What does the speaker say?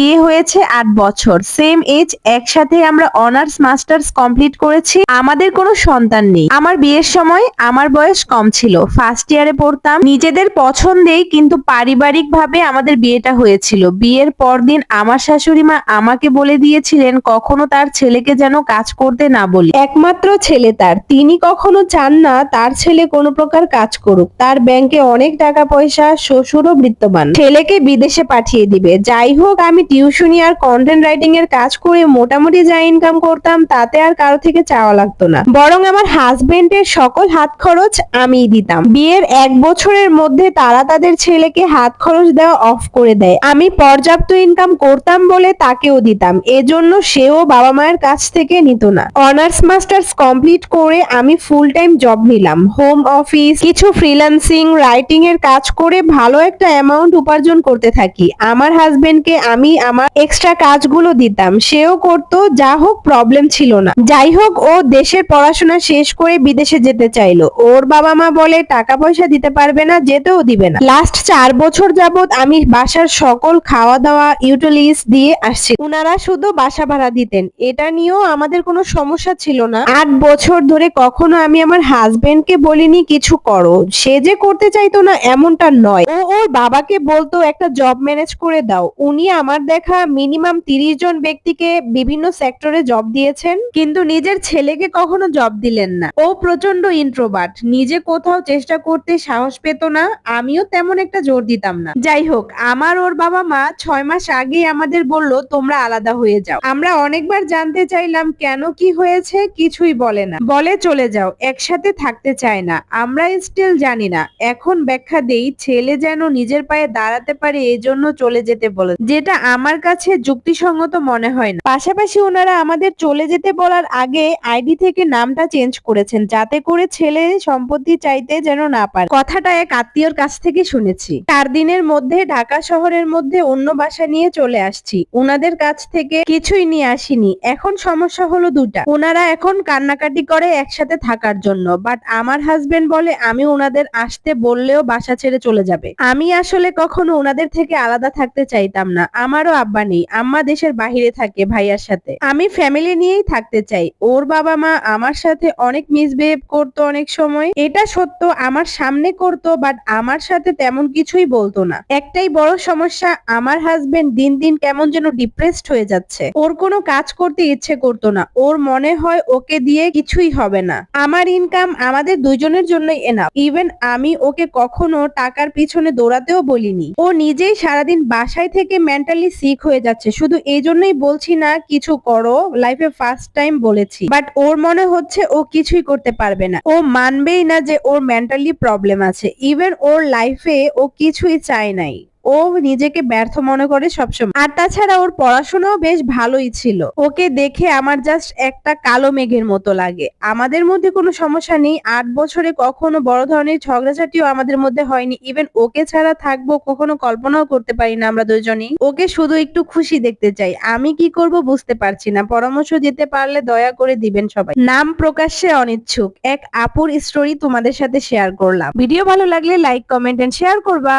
বিয়ে হয়েছে আট বছর। সেম এজ একসাথে আমরা অনার্স মাস্টার্স কমপ্লিট করেছি। আমাদের কোনো সন্তান নেই। আমার বিয়ের সময় আমার বয়স কম ছিল। ফার্স্ট ইয়ারে পড়তাম। নিজেদের পছন্দেই কিন্তু পারিবারিক ভাবে আমাদের বিয়েটা হয়েছিল। বিয়ের পরদিন আমার শাশুড়ি মা আমাকে বলে দিয়েছিলেন, কখনো তার ছেলেকে যেন কাজ করতে না বলি। একমাত্র ছেলে তার। তিনি কখনো চান না তার ছেলে কোনো প্রকার কাজ করুক। তার ব্যাংকে অনেক টাকা পয়সা, শ্বশুরও বৃত্তবান। ছেলেকে বিদেশে পাঠিয়ে দিবে। যাই হোক, আমি টিউশনি আর কন্টেন্ট রাইটিং এর কাজ করে মোটামুটি যা ইনকাম করতাম, তাতে আর কারও থেকে চাওয়া লাগতো না। বরং আমার হাজবেন্ডের সকল হাত খরচ আমিই দিতাম। বিয়ের এক বছরের মধ্যে তারা তাদের ছেলেকে হাত খরচ দেওয়া অফ করে দেয়। আমি পর্যাপ্ত ইনকাম করতাম বলে তাকেও দিতাম। এজন্য সেও বাবা মায়ের কাছ থেকে নিত না। অনার্স মাস্টার্স কমপ্লিট করে আমি ফুল টাইম জব নিলাম। হোম অফিস কিছু ফ্রিল্যান্সিং রাইটিং এর কাজ করে ভালো একটা অ্যামাউন্ট উপার্জন করতে থাকি। আমার হাজবেন্ডকে আমি আমার এক্সট্রা কাজগুলো দিতাম। সেও করতো, যা হোক প্রবলেম ছিল না। যাই হোক, ও দেশের পড়াশোনা শেষ করে বিদেশে যেতে চাইলো। ওর বাবা মা বলে, টাকা পয়সা দিতে পারবে না, যেতেও দিবে না। লাস্ট চার বছর যাবত আমি বাসার সকল খাওয়া দাওয়া ইউটিলিটিস দিয়ে আসছি। উনারা শুধু বাসা ভাড়া দিতেন। এটা নিয়েও আমাদের কোনো সমস্যা ছিল না। আট বছর ধরে কখনো আমি আমার হাজবেন্ডকে বলিনি, কিছু করো। সে যে করতে চাইতো না, এমনটা নয়। ও ওর বাবাকে বলতো, একটা জব ম্যানেজ করে দাও। উনি আমার দেখা মিনিমাম তিরিশ জন ব্যক্তিকে বিভিন্ন সেক্টরে জব দিয়েছেন। কিন্তু নিজের ছেলেকে কখনো জব দিলেন না। ও প্রচণ্ড ইন্ট্রোবার্ট নিজে কোথাও চেষ্টা করতে সাহস পেত না। আমিও তেমন একটা জোর দিতাম না। যাই হোক, আমার ওর বাবা মা ছয় মাস আগেই আমাদের বলল, তোমরা আলাদা হয়ে যাও। আমরা অনেকবার জানতে চাইলাম, কেন কি হয়েছে? কিছুই বলে না। বলে চলে যাও, একসাথে থাকতে চায় না। আমরা স্টিল জানি না। এখন ব্যাখ্যা দেই, ছেলে যেন নিজের পায়ে দাঁড়াতে পারে, এজন্য চলে যেতে বলে যেটা আমার কাছে যুক্তিসঙ্গত মনে হয় না। পাশাপাশি ওনারা আমাদের চলে যেতে বলার আগে আইডি থেকে নামটা চেঞ্জ করেছেন, যাতে করে ছেলে সম্পত্তি চাইতে যেন না পারে। কথাটা এক আত্মীয়র কাছ থেকে শুনেছি। চার দিনের মধ্যে ঢাকা শহরের মধ্যে অন্য বাসা নিয়ে চলে আসছি। ওনাদের কাছ থেকে কিছুই নিয়ে আসিনি। এখন সমস্যা হলো দুটা ওনারা এখন কান্নাকাটি করে একসাথে থাকার জন্য। বাট আমার হাজবেন্ড বলে, আমি ওনাদের আসতে বললেও বাসা ছেড়ে চলে যাবে। আমি আসলে কখনো ওনাদের থেকে আলাদা থাকতে চাইতাম না। আমারও আব্বা নেই, আম্মা দেশের বাহিরে থাকে ভাইয়ার সাথে। আমি ফ্যামিলি নিয়েই থাকতে চাই। ওর বাবা মা আমার সাথে অনেক মিসবিহেভ করতো অনেক সময়। এটা সত্য, আমার সামনে করতো বাট আমার সাথে তেমন কিছুই বলতো না। একটাই বড় সমস্যা, আমার হাজবেন্ড দিন দিন কেমন যেন ডিপ্রেসড হয়ে যাচ্ছে। ওর কোনো কাজ করতে ইচ্ছে করতো না। ওর মনে হয় ওকে দিয়ে কিছুই হবে না। আমার ইনকাম আমাদের দুজনের জন্যই এনাফ ইভেন আমি ওকে কখনো টাকার পিছনে দৌড়াতেও বলিনি। ও নিজেই সারাদিন বাসায় থেকে মেন্টালি সিক হয়ে যাচ্ছে। শুধু এই জন্যই বলছি না, কিছু করো। লাইফে ফার্স্ট টাইম বলেছি। বাট ওর মনে হচ্ছে ও কিছুই করতে পারবে না। ও মানবেই না যে ওর মেন্টালি প্রবলেম আছে। ইভেন ওর লাইফে ও কিছুই চায় নাই। ও নিজেকে ব্যর্থ মনে করে সবসময়। আর তাছাড়া ওর পড়াশোনাও বেশ ভালোই ছিল। ওকে দেখে আমার জাস্ট একটা কালো মেঘের মতো লাগে। আমাদের মধ্যে কোনো সমস্যা নেই। আট বছরে কখনো বড় ধরনের ঝগড়াঝাটিও আমাদের মধ্যে হয়নি। ইভেন ওকে ছাড়া থাকব, কখনো কল্পনাও করতে পারি না আমরা দুজনেই। ওকে শুধু একটু খুশি দেখতে চাই। আমি কি করব বুঝতে পারছি না। পরামর্শ দিতে পারলে দয়া করে দিবেন সবাই। নাম প্রকাশ্যে অনিচ্ছুক। এক আপুর স্টোরি তোমাদের সাথে শেয়ার করলাম। ভিডিও ভালো লাগলে লাইক কমেন্ট এন্ড শেয়ার করবা।